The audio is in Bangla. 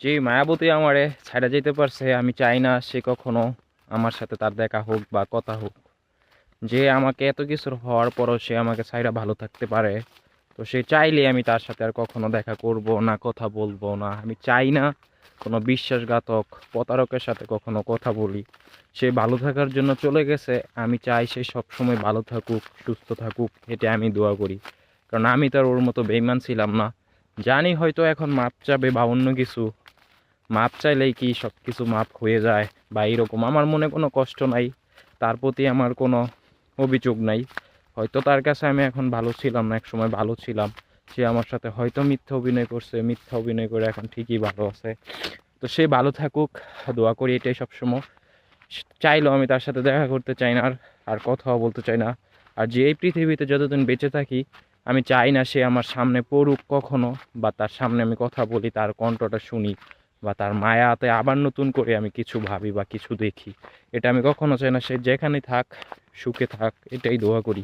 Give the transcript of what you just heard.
যে মায়াবতী আমারে ছাড়া যেতে পারছে, আমি চাই না সে কখনো আমার সাথে তার দেখা হোক বা কথা হোক। যে আমাকে এত কিছুর হওয়ার পরও সে আমাকে ছাইরা ভালো থাকতে পারে, তো সে চাইলে আমি তার সাথে আর কখনো দেখা করব না, কথা বলব না। আমি চাই না কোনো বিশ্বাসঘাতক প্রতারকের সাথে কখনো কথা বলি। সে ভালো থাকার জন্য চলে গেছে, আমি চাই সে সবসময় ভালো থাকুক, সুস্থ থাকুক এটা আমি দোয়া করি। কারণ আমি তার ওর মতো বেইমান ছিলাম না। জানি হয়তো এখন মাপ চাবে বা অন্য কিছু মাপ চাইলেই কি সব কিছু মাপ হয়ে যায় বা এরকম আমার মনে কোনো কষ্ট নাই, তার প্রতি আমার কোনো অভিযোগ নাই। হয়তো তার কাছে আমি এখন ভালো ছিলাম না একসময় ভালো ছিলাম। সে আমার সাথে হয়তো মিথ্যা অভিনয় করছে, মিথ্যা অভিনয় করে এখন ঠিকই ভালো আছে। তো সে ভালো থাকুক, দোয়া করি এটাই সবসময়। চাইলেও আমি তার সাথে দেখা করতে চাই না, আর আর কথাও বলতে চাই না। আর যে এই পৃথিবীতে যতদিন বেঁচে থাকি, আমি চাই না সে আমার সামনে পড়ুক কখনো, বা তার সামনে আমি কথা বলি, তার কণ্ঠটা শুনি। বা তার মায়াতে আবার নতুন করে আমি কিছু ভাবি বা কিছু দেখি। এটা আমি কখনো চাই না, সে যেখানে থাক, সুখে থাক, এটাই দোয়া করি।